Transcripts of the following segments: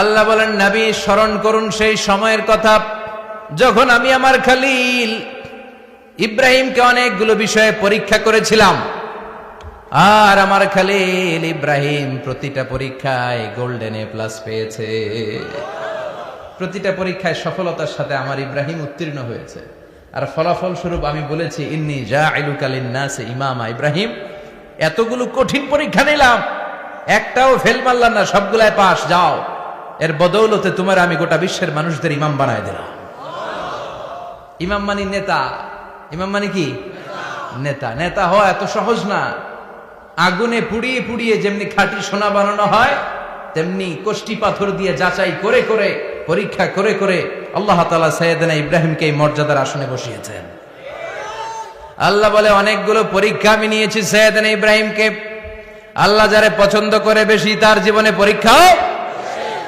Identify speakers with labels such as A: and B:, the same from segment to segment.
A: আল্লাহ বলেন, নবী, স্মরণ করুন সেই সময়ের কথা। যখন আমি আমার খালিল ইব্রাহিমকে অনেকগুলো বিষয়ে পরীক্ষা করেছিলাম, আর আমার খালিল ইব্রাহিম প্রতিটা পরীক্ষায় গোল্ডেন এ প্লাস পেয়েছে। প্রতিটা পরীক্ষায় সফলতার সাথে আমার ইব্রাহিম উত্তীর্ণ হয়েছে। আর ফলাফল স্বরূপ আমি বলেছি, ইন্নি যা আইলুকালিন নাসে ইমামা ইব্রাহিম। এতগুলো কঠিন পরীক্ষা নিলাম। একটাও ফেল মারলাম না সবগুলায় পাস যাও। এর বদৌলতে তোমার আমি গোটা বিশ্বের মানুষদের ইমাম বানায় দিলাম। ইমাম মানি নেতা। ইমাম মানে কি? নেতা। নেতা হওয়া এত সহজ না। আগুনে পুড়িয়ে পুড়িয়ে যেমনি খাঁটি সোনা বানানো হয়, তেমনি কোষ্টি পাথর দিয়ে যাচাই করে করে, পরীক্ষা করে করে আল্লাহ তালা সৈয়দনা ইব্রাহিমকে এই মর্যাদার আসনে বসিয়েছেন। আল্লাহ বলে, অনেকগুলো পরীক্ষা আমি নিয়েছি সৈয়দনা ইব্রাহিমকে। আল্লাহ যারে পছন্দ করে বেশি তার জীবনে পরীক্ষাও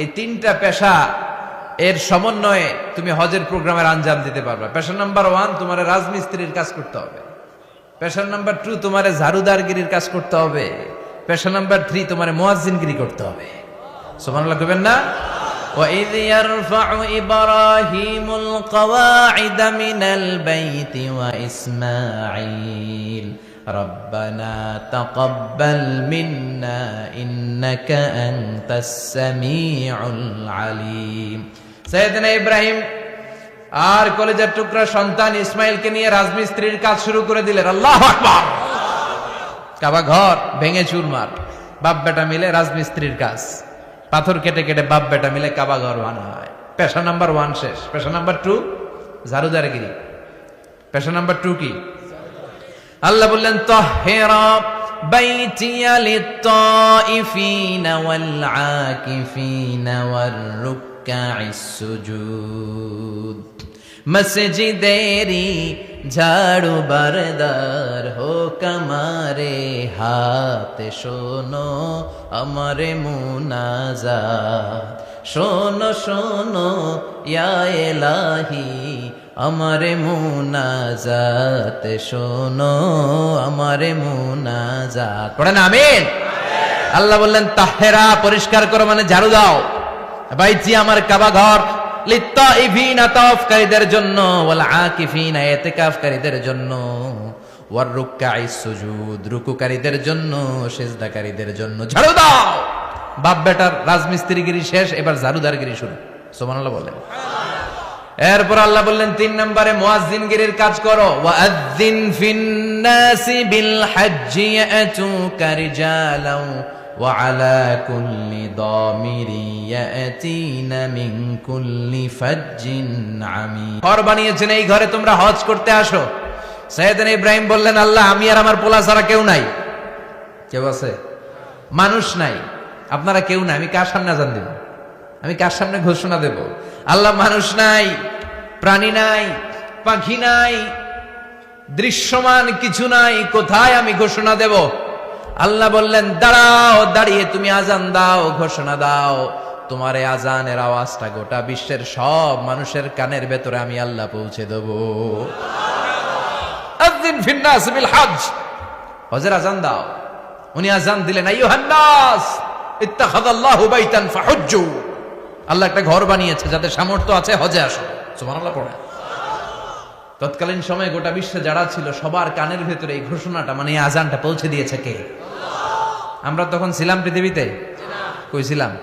A: এই তিনটা পেশা এর সমন্বয়ে তুমি হজের প্রোগ্রামের আঞ্জাম দিতে পারবে পেশা নাম্বার ওয়ান তোমার রাজমিস্ত্রির কাজ করতে হবে পেশা নাম্বার টু তোমার ঝাড়ুদারগিরির কাজ করতে হবে পেশা নাম্বার থ্রি তোমার মোয়াজিনগিরি করতে হবে সোমানুল্লাহ কবেন না وإذ يرفع إبراهيم القواعد من البيت وإسماعيل ربنا تقبل منا إنك أنت السميع العليم سيدنا إبراهيم আর কলেজের টুকরা সন্তান ইসমাইলকে নিয়ে রাজমিস্ত্রির কাজ শুরু করে দিলেন আল্লাহ আকবার কাবা ঘর ভেঙে চুরমার বাপ বেটা মিলে রাজমিস্ত্রির কাজ পাথর কেটে কেটে বাপ বেটা মিলে কাবা ঘর বানা হয় পেশা নাম্বার ওয়ান শেষ পেশা নাম্বার টু ঝাড়ুদারগিরি পেশা নাম্বার টু কি আল্লাহ বললেন তহেরা بيتي للطائفين والعاكفين والركع السجود মসজিদেরি ঝাড়ু বারদার হো কামারে হাত শোনো আমারে মুনাজাত শোনো শোনো ইয়া এলাহি আমারে মুনাজাত শোনো, আমারে মুনাজাত। পড়েন আমিন? আল্লাহ বললেন, তাহেরা পরিষ্কার করো মানে ঝাড়ু দাও। বাইজি আমার কাবা ঘর। লিত্তাইফিনা তাওয়াফকারীদের জন্য, ওয়াল আকিফিনা ইতিকাফকারীদের জন্য। ওয়ার রুকআই সুজুদ, রুকুকারীদের জন্য, সিজদাকারীদের জন্য। ঝাড়ু দাও! বাপ বেটার রাজমিস্ত্রিগিরি শেষ, এবার ঝাড়ুদারগিরি শুরু। সুবহানাল্লাহ বলেন। এরপর আল্লাহ বললেন, তিন নম্বরে মোয়াজিনগিরির কাজ করো। কুল্লি আমি ঘর বানিয়েছেন, এই ঘরে তোমরা হজ করতে আসো। সাইয়েদান ইব্রাহিম বললেন, আল্লাহ, আমি আর আমার পোলা ছাড়া কেউ নাই। কেউ আছে? মানুষ নাই। আপনারা কেউ নাই, আমি কার সামনে জান দিব? আমি কার সামনে ঘোষণা দেব? আল্লাহ মানুষ নাই প্রাণী নাই পাখি নাই দৃশ্যমান কিছু নাই কোথায় আমি ঘোষণা দেব? আল্লাহ বললেন দাঁড়াও দাঁড়িয়ে তুমি আজান দাও ঘোষণা দাও। তোমার এই আজানের আওয়াজটা গোটা বিশ্বের সব মানুষের কানের ভেতরে আমি আল্লাহ পৌঁছে দেব। হজ হজের আজান দাও। উনি আজান দিলেন বাইতান ফাহুজ্জু। আল্লাহ একটা ঘর বানিয়েছে যাদের সামর্থ্য আছে, হজে আসো। সুবহানাল্লাহ, পড়ে। তৎকালীন সময়ে গোটা বিশ্বে যারা ছিল, সবার কানের ভেতরে এই ঘোষণাটা মানে আজানটা পৌঁছে দিয়েছে কে? আমরা তখন ছিলাম পৃথিবীতে? কই ছিলাম?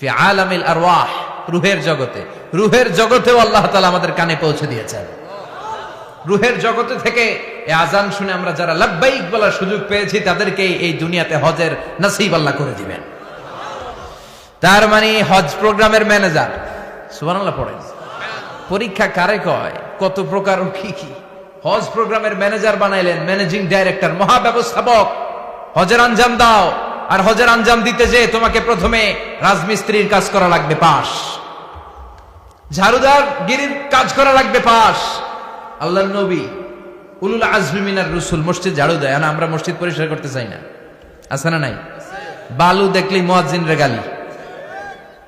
A: ফি আলামিল আরওয়াহ, রুহের জগতে। রুহের জগতেও আল্লাহ তাআলা আমাদের কানে পৌঁছে দিয়েছেন। রুহের জগতে থেকে এই আজান শুনে আমরা যারা লাব্বাইক বলার সুযোগ পেয়েছি, তাদেরকে এই দুনিয়াতে হজের নসিব আল্লাহ করে দিবেন। তার মানে হজ প্রোগ্রামের ম্যানেজার। সুবহানাল্লাহ পড়েন। পরীক্ষা কারে কয়? কত প্রকার ও কি কি? হজ প্রোগ্রামের ম্যানেজার বানাইলেন, ম্যানেজিং ডাইরেক্টর, মহাব্যবস্থাপক। হজের আঞ্জাম দাও, আর হজের আঞ্জাম দিতে যে তোমাকে প্রথমে রাজমিস্ত্রির কাজ করা লাগবে পাশ ঝাড়ুদার গিরির কাজ করা লাগবে পাশ আল্লাহ নবী, উলুল আজমি মিনার রসুল, মসজিদ ঝাড়ু দেয় না আমরা মসজিদ পরিষ্কার করতে চাই না। আছে না নাই? বালু দেখলেই মোয়াজ্জিন রে গালি।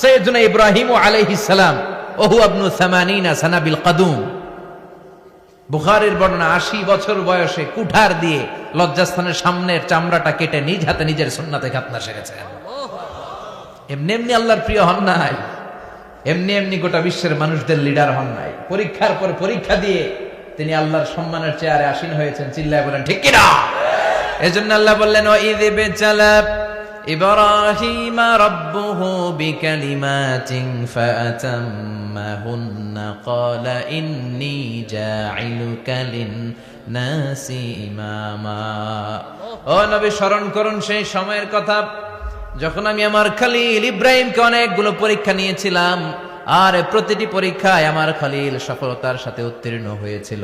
A: সৈয়দুনা ইব্রাহিম আলাইহিস সালাম, ওহু আবনু সামানিনা সানাবিল কাদুম। বুখারের বর্ণনা, আশি বছর বয়সে কুঠার দিয়ে লজ্জাস্থানের সামনের চামড়াটা কেটে নিজ হাতে নিজের সুন্নাতে খাতনা সেরেছেন এমনি এমনি আল্লাহর প্রিয় হন নাই। এমনি এমনি গোটা বিশ্বের মানুষদের লিডার হন নাই। পরীক্ষার পর পরীক্ষা দিয়ে তিনি আল্লাহর সম্মানের চেয়ারে আসীন হয়েছেন, চিল্লায় বলেন, ঠিক কিনা? এজন্য আল্লাহ বললেন ও ঈদ বেচালাব إبراهيم ربه بكلمات فأتمهن قال إني جاعلك للناس إماما ও নবী স্মরণ করুন সেই সময়ের কথা যখন আমি আমার খালিল ইব্রাহিমকে অনেকগুলো পরীক্ষা নিয়েছিলাম আর প্রতিটি পরীক্ষায় আমার খালিল সফলতার সাথে উত্তীর্ণ হয়েছিল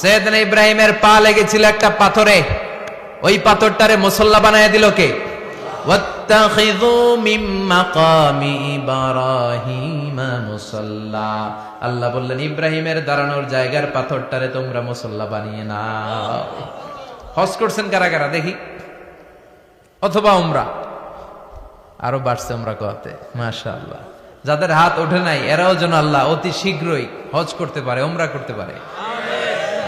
A: সৈয়দন ইব্রাহিমের পা লেগেছিল একটা পাথরে। ওই পাথরটারে মুসল্লা বানায় দিল কে? আল্লাহ বললেন ইব্রাহিমের দাঁড়ানোর জায়গার পাথরটারে তোমরা মুসল্লা বানিয়ে না হস করছেন কারা কারা? দেখি। অথবা ওমরা আরও বাড়ছে উমরা কতে মাসা আল্লাহ যাদের হাত ওঠে নাই এরাও যেন আল্লাহ অতি শীঘ্রই হজ করতে পারে ওমরা করতে পারে।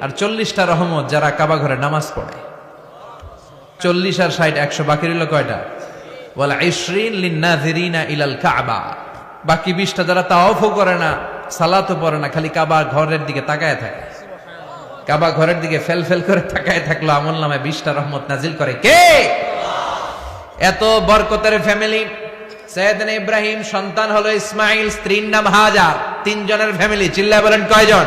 A: আর চল্লিশটা রহমত যারা কাবা ঘরে নামাজ পড়ে। চল্লিশ আর ষাট একশো, বাকি রইল কয়টা? বলে ইসরিন লিন্নাজিরিনা ইলাল কাবা। বাকি বিশটা যারা তাওয়াফও করে না, সালাতও পড়ে না, খালি কাবা ঘরের দিকে তাকায় থাকে। কাবা ঘরের দিকে ফেল ফেল করে তাকায় থাকল, আমল নামে বিশটা রহমত নাজিল করে কে? এত বরকতের ফ্যামিলি। সৈয়দনা ইব্রাহিম, সন্তান হলো ইসমাইল, স্ত্রীর নাম হাজার। তিনজনের ফ্যামিলি চিল্লা বলেন কয়জন?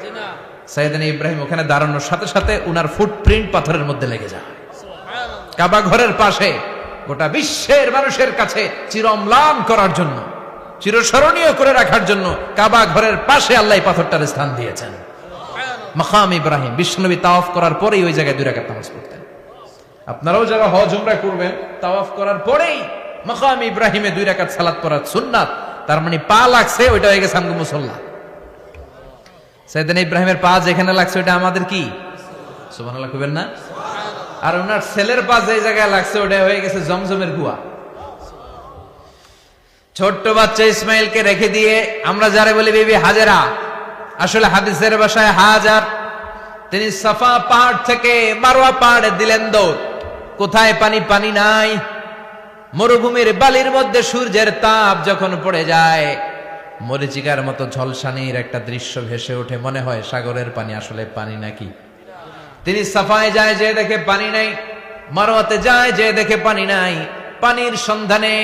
A: সাইদানি ইব্রাহিম ওখানে দাঁড়ানোর সাথে সাথে উনার ফুটপ্রিন্ট পাথরের মধ্যে লেগে যায়। কাবা ঘরের পাশে, গোটা বিশ্বের মানুষের কাছে চিরম্লান করার জন্য, চিরস্মরণীয় করে রাখার জন্য কাবা ঘরের পাশে আল্লাহ পাথরটার স্থান দিয়েছেন। মাকাম ইব্রাহিম, বিশ্বনবী তাওয়াফ করার পরেই ওই জায়গায় দুই রাকাত নামাজ পড়তেন। আপনারাও যারা হজ, উমরা করবেন, তাওয়াফ করার পরেই মাকাম ইব্রাহিমে দুই রাকাত সালাত পড়ার সুন্নাত, তার মানে পা লাগছে, ওইটা হয়ে গেছে আমগো মুসল্লা। সাইদান ইব্রাহিমের পা যেখানে লাগছে ওটা আমাদের কি? কইবেন না? আর ওনার ছেলের পা যে জায়গায় লাগছে, ওটা হয়ে গেছে জমজমের কুয়া ছোট্ট বাচ্চা ইসমাইলকে রেখে দিয়ে আমরা যারা বলি, বিবি হাজেরা। আসলে হাদিসের বাসায় হাজার। তিনি সাফা পাহাড় থেকে মারোয়া পাহাড়ে দিলেন দৌড়। কোথায় পানি? পানি নাই। মরুভূমির বালির মধ্যে সূর্যের তাপ যখন পড়ে যায় মরিচিকার মতো ঝলসানির একটা দৃশ্য ভেসে ওঠে। মনে হয় সাগরের পানি আসলে পানি নাকি? তিনি সাফায় যায় যে দেখে পানি নাই মারোয়াতে যায় যে দেখে পানি নাই। পানির সন্ধানে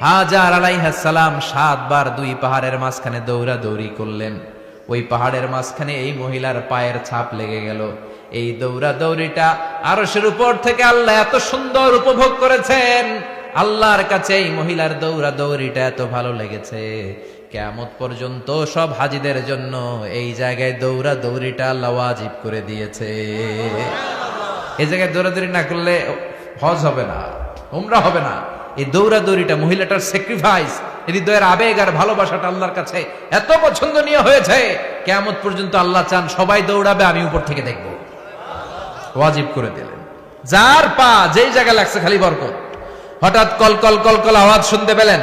A: হাজার আলাইহাসালাম সাতবার দুই পাহাড়ের মাঝখানে দৌড়া দৌড়ি করলেন। ওই পাহাড়ের মাঝখানে এই মহিলার পায়ের ছাপ লেগে গেল। এই দৌড়া দৌড়িটা আরশের উপর থেকে আল্লাহ এত সুন্দর উপভোগ করেছেন। আল্লাহর কাছে এই মহিলার দৌড়া দৌড়িটা এত ভালো লেগেছে। কেমত পর্যন্ত সব হাজিদের জন্য এই জায়গায় দৌড়া দৌড়িটা আল্লাহ ওয়াজিব করে দিয়েছে। এই জায়গায় দৌড়াদৌড়ি না করলে হজ হবে না, উমরা হবে না। এই দৌড়াদৌড়িটা মহিলাটার স্যাক্রিফাইস হৃদয়ের আবেগ আর ভালোবাসাটা আল্লাহর কাছে এত পছন্দনীয় হয়েছে। কেমত পর্যন্ত আল্লাহ চান সবাই দৌড়াবে, আমি উপর থেকে দেখব। ওয়াজিব করে দিলেন। যার পা যেই জায়গায় লাগছে খালি বরকত। হঠাৎ কল কল কল কল আওয়াজ শুনতে পেলেন।